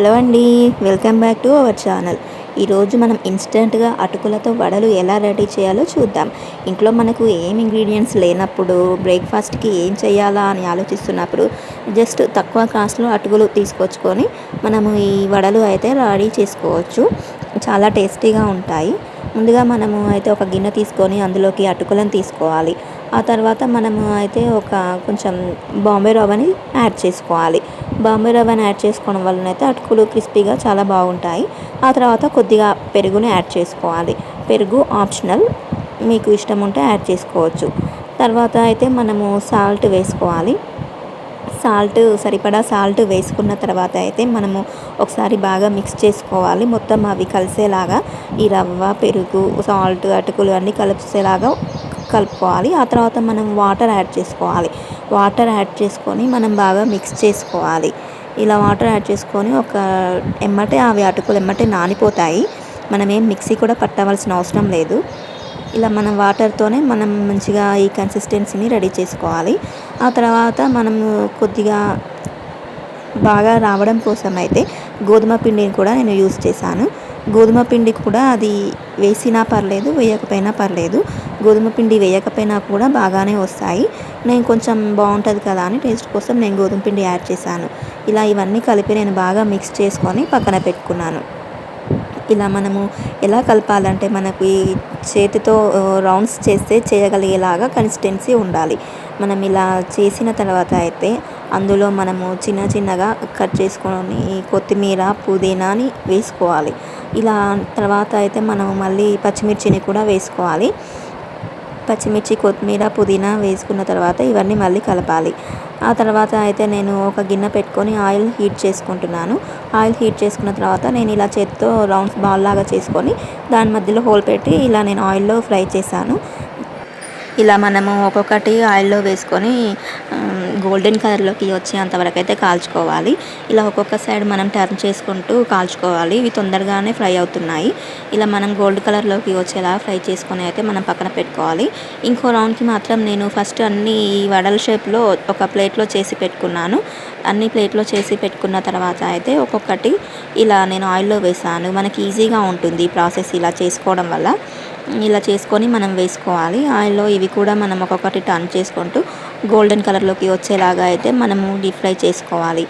Hello అండి welcome back to our channel. ఈరోజు మనం ఇన్స్టెంట్గా అటుకులతో వడలు ఎలా రెడీ చేయాలో చూద్దాం. ఇంట్లో మనకు ఏం ఇంగ్రీడియంట్స్ లేనప్పుడు బ్రేక్ఫాస్ట్కి ఏం చేయాలా అని ఆలోచిస్తున్నప్పుడు జస్ట్ తక్కువ కాస్ట్లో అటుకులు తీసుకొచ్చుకొని మనము ఈ వడలు అయితే రెడీ చేసుకోవచ్చు. చాలా టేస్టీగా ఉంటాయి. ముందుగా మనము అయితే ఒక గిన్నె తీసుకొని అందులోకి అటుకులను తీసుకోవాలి. ఆ తర్వాత మనము అయితే ఒక కొంచెం బాంబే రవ్వని యాడ్ చేసుకోవాలి. బాంబే రవ్వని యాడ్ చేసుకోవడం వలన అయితే అటుకులు క్రిస్పీగా చాలా బాగుంటాయి. ఆ తర్వాత కొద్దిగా పెరుగుని యాడ్ చేసుకోవాలి. పెరుగు ఆప్షనల్ మీకు ఇష్టం ఉంటే యాడ్ చేసుకోవచ్చు. తర్వాత అయితే మనము సాల్ట్ వేసుకోవాలి. సాల్ట్ సరిపడా సాల్ట్ వేసుకున్న తర్వాత అయితే మనము ఒకసారి బాగా మిక్స్ చేసుకోవాలి. మొత్తం అవి కలిసేలాగా ఈ రవ్వ పెరుగు సాల్ట్ అటుకులు అన్నీ కలిసేలాగా కలుపుకోవాలి. ఆ తర్వాత మనం వాటర్ యాడ్ చేసుకోవాలి. వాటర్ యాడ్ చేసుకొని మనం బాగా మిక్స్ చేసుకోవాలి. ఇలా వాటర్ యాడ్ చేసుకొని ఒక ఎమ్మటే అవి అటుకులు ఎమ్మటే నానిపోతాయి. మనం ఏం మిక్సీ కూడా పట్టవలసిన అవసరం లేదు. ఇలా మనం వాటర్తోనే మనం మంచిగా ఈ కన్సిస్టెన్సీని రెడీ చేసుకోవాలి. ఆ తర్వాత మనము కొద్దిగా బాగా రావడం కోసం అయితే గోధుమ పిండిని కూడా నేను యూస్ చేశాను. గోధుమ పిండి కూడా అది వేసినా పర్లేదు వేయకపోయినా పర్లేదు. గోధుమ పిండి వేయకపోయినా కూడా బాగానే వస్తాయి. నేను కొంచెం బాగుంటుంది కదా అని టేస్ట్ కోసం నేను గోధుమ పిండి యాడ్ చేశాను. ఇలా ఇవన్నీ కలిపి నేను బాగా మిక్స్ చేసుకొని పక్కన పెట్టుకున్నాను. ఇలా మనము ఎలా కలపాలంటే మనకు ఈ చేతితో రౌండ్స్ చేస్తే చేయగలిగేలాగా కన్సిస్టెన్సీ ఉండాలి. మనం ఇలా చేసిన తర్వాత అయితే అందులో మనము చిన్న చిన్నగా కట్ చేసుకొని కొత్తిమీర పుదీనాని వేసుకోవాలి. ఇలా తర్వాత అయితే మనం మళ్ళీ పచ్చిమిర్చిని కూడా వేసుకోవాలి. పచ్చిమిర్చి కొత్తిమీర పుదీనా వేసుకున్న తర్వాత ఇవన్నీ మళ్ళీ కలపాలి. ఆ తర్వాత అయితే నేను ఒక గిన్నె పెట్టుకొని ఆయిల్ హీట్ చేసుకుంటున్నాను. ఆయిల్ హీట్ చేసుకున్న తర్వాత నేను ఇలా చేత్తో రౌండ్స్ బాల్ లాగా చేసుకొని దాని మధ్యలో హోల్ పెట్టి ఇలా నేను ఆయిల్లో ఫ్రై చేశాను. ఇలా మనము ఒక్కొక్కటి ఆయిల్లో వేసుకొని గోల్డెన్ కలర్లోకి వచ్చేంత వరకు అయితే కాల్చుకోవాలి. ఇలా ఒక్కొక్క సైడ్ మనం టర్న్ చేసుకుంటూ కాల్చుకోవాలి. ఇవి తొందరగానే ఫ్రై అవుతున్నాయి. ఇలా మనం గోల్డ్ కలర్లోకి వచ్చేలా ఫ్రై చేసుకొని అయితే మనం పక్కన పెట్టుకోవాలి. ఇంకో రౌండ్కి మాత్రం నేను ఫస్ట్ అన్ని వడల షేప్లో ఒక ప్లేట్లో చేసి పెట్టుకున్నాను. అన్ని ప్లేట్లో చేసి పెట్టుకున్న తర్వాత అయితే ఒక్కొక్కటి ఇలా నేను ఆయిల్లో వేసాను. మనకి ఈజీగా ఉంటుంది ఈ ప్రాసెస్ ఇలా చేసుకోవడం వల్ల. ఇలా చేసుకొని మనం వేసుకోవాలి. ఆయిల్లో ఇవి కూడా మనం ఒక్కొక్కటి టర్న్ చేసుకుంటూ గోల్డెన్ కలర్లోకి వచ్చేలాగా అయితే మనము డీప్ ఫ్రై చేసుకోవాలి.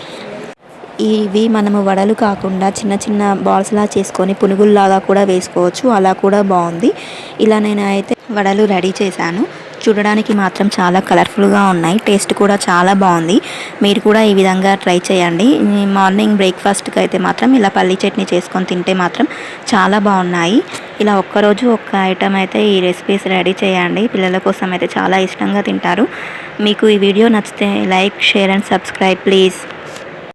ఇవి మనము వడలు కాకుండా చిన్న చిన్న బాల్స్లా చేసుకొని పునుగుల్లాగా కూడా వేసుకోవచ్చు. అలా కూడా బాగుంది. ఇలా నేను అయితే వడలు రెడీ చేశాను. చూడడానికి మాత్రం చాలా కలర్ఫుల్గా ఉన్నాయి. టేస్ట్ కూడా చాలా బాగుంది. మీరు కూడా ఈ విధంగా ట్రై చేయండి. మార్నింగ్ బ్రేక్ఫాస్ట్కి అయితే మాత్రం ఇలా పల్లి చట్నీ చేసుకొని తింటే మాత్రం చాలా బాగున్నాయి. ఇలా ఒక్కరోజు ఒక్క ఐటమ్ అయితే ఈ రెసిపీస్ రెడీ చేయండి. పిల్లల కోసం అయితే చాలా ఇష్టంగా తింటారు. మీకు ఈ వీడియో నచ్చితే like share and subscribe please.